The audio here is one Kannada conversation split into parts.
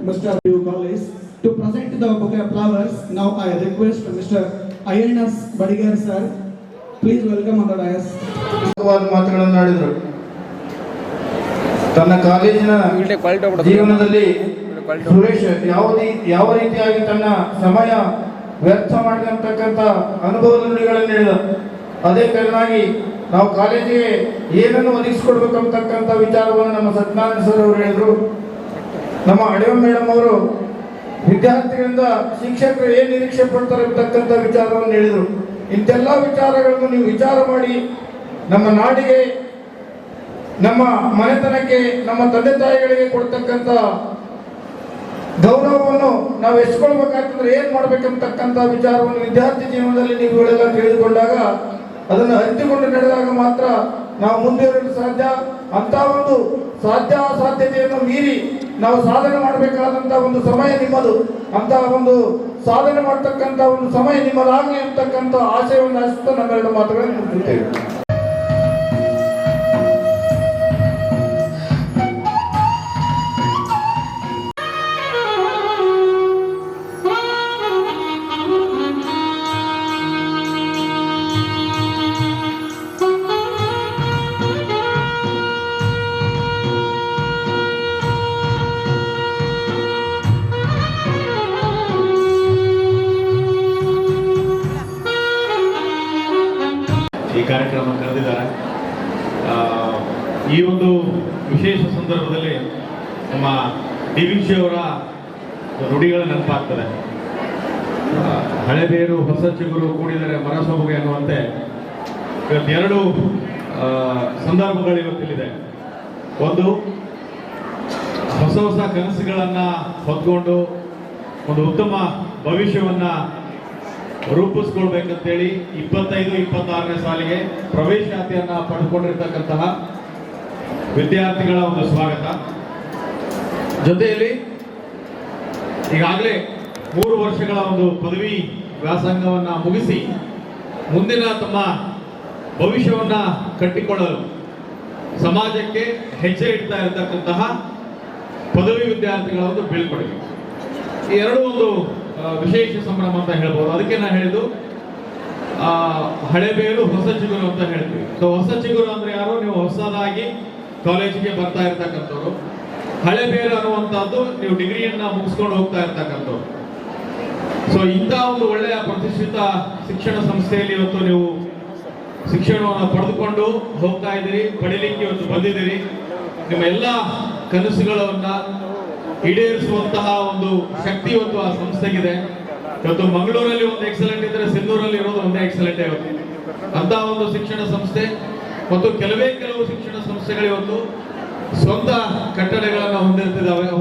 Mr. College, to present the bouquet of flowers. Now I request Mr. Ayanas Badigar sir, please welcome on the dais. ವಾದ ಮಾತುಗಳನ್ನು ಆಡಿದರು ತನ್ನ ಕಾಲೇಜಿನ ಜೀವನದಲ್ಲಿ ಸುರೇಶ್ ಯಾವ ಯಾವ ರೀತಿಯಾಗಿ ತನ್ನ ಸಮಯ ವ್ಯರ್ಥ ಮಾಡಿದಂತಕ್ಕಂಥ ಅನುಭವದ ನುಡಿಗಳನ್ನು ಹೇಳಿದ ಅದೇ ಕಾರಣವಾಗಿ ನಾವು ಕಾಲೇಜಿಗೆ ಏನನ್ನು ಒದಗಿಸಿಕೊಡ್ಬೇಕಂತಕ್ಕಂಥ ವಿಚಾರವನ್ನು ನಮ್ಮ ಸತ್ಯನಾರಾಯಣ ಸರ್ ಅವರು ಹೇಳಿದರು ನಮ್ಮ ಅಡಿಯೋ ಮೇಡಮ್ ಅವರು ವಿದ್ಯಾರ್ಥಿಗಳಿಂದ ಶಿಕ್ಷಕರು ಏನು ನಿರೀಕ್ಷೆ ಪಡ್ತಾರೆ ಅಂತಕ್ಕಂಥ ವಿಚಾರವನ್ನು ಹೇಳಿದರು. ಇಂತೆಲ್ಲ ವಿಚಾರಗಳನ್ನು ನೀವು ವಿಚಾರ ಮಾಡಿ ನಮ್ಮ ನಾಡಿಗೆ, ನಮ್ಮ ಮನೆತನಕ್ಕೆ, ನಮ್ಮ ತಂದೆ ತಾಯಿಗಳಿಗೆ ಕೊಡ್ತಕ್ಕಂಥ ಗೌರವವನ್ನು ನಾವು ಎಚ್ಕೊಳ್ಬೇಕಾಗ್ತಂದ್ರೆ ಏನ್ ಮಾಡ್ಬೇಕಂತಕ್ಕಂಥ ವಿಚಾರವನ್ನು ವಿದ್ಯಾರ್ಥಿ ಜೀವನದಲ್ಲಿ ನೀವು ಇವೆಲ್ಲ ತಿಳಿದುಕೊಂಡಾಗ ಅದನ್ನು ಹತ್ತಿಕೊಂಡು ನಡೆದಾಗ ಮಾತ್ರ ನಾವು ಮುಂದುವರಿಯಲು ಸಾಧ್ಯ? ಅಂತ ಒಂದು ಸಾಧ್ಯ ಅಸಾಧ್ಯತೆಯನ್ನು ಮೀರಿ ನಾವು ಸಾಧನೆ ಮಾಡಬೇಕಾದಂತ ಒಂದು ಸಮಯ ನಿಮ್ಮದು. ಅಂತ ಒಂದು ಸಾಧನೆ ಮಾಡ್ತಕ್ಕಂಥ ಒಂದು ಸಮಯ ನಿಮ್ಮದಾಗಲಿ ಅಂತಕ್ಕಂಥ ಆಶಯವನ್ನು ಆಶಿಸ್ತಾ ನಮ್ಮೆರಡು ಮಾತುಗಳನ್ನು ಮುಗಿಸುತ್ತೇವೆ ನುಡಿಗಳ ನೆನಪಾಗ್ತದೆ. ಹಳೆ ಹಳೆಬೇರು ಹೊಸ ಚಿಗುರು ಕೂಡಿದರೆ ಮರ ಸೊಬಗೆ ಅನ್ನುವಂತೆ ಆ, ಸಂದರ್ಭಗಳು ಇವತ್ತಿಲ್ಲಿದೆ. ಒಂದು ಹೊಸ ಹೊಸ ಕನಸುಗಳನ್ನ ಹೊತ್ಕೊಂಡು ಒಂದು ಉತ್ತಮ ಭವಿಷ್ಯವನ್ನ ರೂಪಿಸ್ಕೊಳ್ಬೇಕಂತೇಳಿ ಇಪ್ಪತ್ತೈದು ಇಪ್ಪತ್ತಾರನೇ ಸಾಲಿಗೆ ಪ್ರವೇಶಾತಿಯನ್ನ ಪಡೆದುಕೊಂಡಿರ್ತಕ್ಕಂತಹ ವಿದ್ಯಾರ್ಥಿಗಳ ಒಂದು ಸ್ವಾಗತ. ಜೊತೆಯಲ್ಲಿ ಈಗಾಗಲೇ ಮೂರು ವರ್ಷಗಳ ಒಂದು ಪದವಿ ವ್ಯಾಸಂಗವನ್ನು ಮುಗಿಸಿ ಮುಂದಿನ ತಮ್ಮ ಭವಿಷ್ಯವನ್ನು ಕಟ್ಟಿಕೊಳ್ಳಲು ಸಮಾಜಕ್ಕೆ ಹೆಜ್ಜೆ ಇಡ್ತಾ ಇರತಕ್ಕಂತಹ ಪದವಿ ವಿದ್ಯಾರ್ಥಿಗಳ ಒಂದು ಬೀಳ್ಕೊಡುಗೆ ಈ ಎರಡು ಒಂದು ವಿಶೇಷ ಸಂಭ್ರಮ ಅಂತ ಹೇಳ್ಬೋದು. ಅದಕ್ಕೆ ನಾನು ಹೇಳಿದ್ದು ಹಳೆ ಹಳೆಬೇರು ಹೊಸ ಚಿಗುರು ಅಂತ ಹೇಳ್ತೀವಿ. ಸೊ ಹೊಸ ಚಿಗುರು ಅಂದ್ರೆ ಯಾರು? ನೀವು ಹೊಸದಾಗಿ ಕಾಲೇಜಿಗೆ ಬರ್ತಾ ಇರ್ತಕ್ಕಂಥವ್ರು. ಹಳೆಬೇರು ಅನ್ನುವಂಥದ್ದು ನೀವು ಡಿಗ್ರಿಯನ್ನ ಮುಗಿಸ್ಕೊಂಡು ಹೋಗ್ತಾ ಇರ್ತಕ್ಕಂಥದ್ದು. ಸೊ ಇಂಥ ಒಂದು ಒಳ್ಳೆಯ ಪ್ರತಿಷ್ಠಿತ ಶಿಕ್ಷಣ ಸಂಸ್ಥೆಯಲ್ಲಿ ಇವತ್ತು ನೀವು ಶಿಕ್ಷಣವನ್ನು ಪಡೆದುಕೊಂಡು ಹೋಗ್ತಾ ಇದ್ದೀರಿ, ಪಡಿಲಿಕ್ಕೆ ಇವತ್ತು ಬಂದಿದ್ದೀರಿ. ನಿಮ್ಮ ಎಲ್ಲ ಕನಸುಗಳನ್ನ ಈಡೇರಿಸುವಂತಹ ಒಂದು ಶಕ್ತಿ ಇವತ್ತು ಆ ಸಂಸ್ಥೆಗಿದೆ. ಇವತ್ತು ಮಂಗಳೂರಲ್ಲಿ ಒಂದು ಎಕ್ಸಲೆಂಟ್ ಇದ್ರೆ ಸಿಂಧೂರಲ್ಲಿ ಇರೋದು ಒಂದೇ ಎಕ್ಸಲೆಂಟ್ ಇವತ್ತು ಅಂತ ಒಂದು ಶಿಕ್ಷಣ ಸಂಸ್ಥೆ. ಮತ್ತು ಕೆಲವೇ ಕೆಲವು ಶಿಕ್ಷಣ ಸಂಸ್ಥೆಗಳು ಇವತ್ತು ಸ್ವಂತ ಕಟ್ಟಡಗಳನ್ನ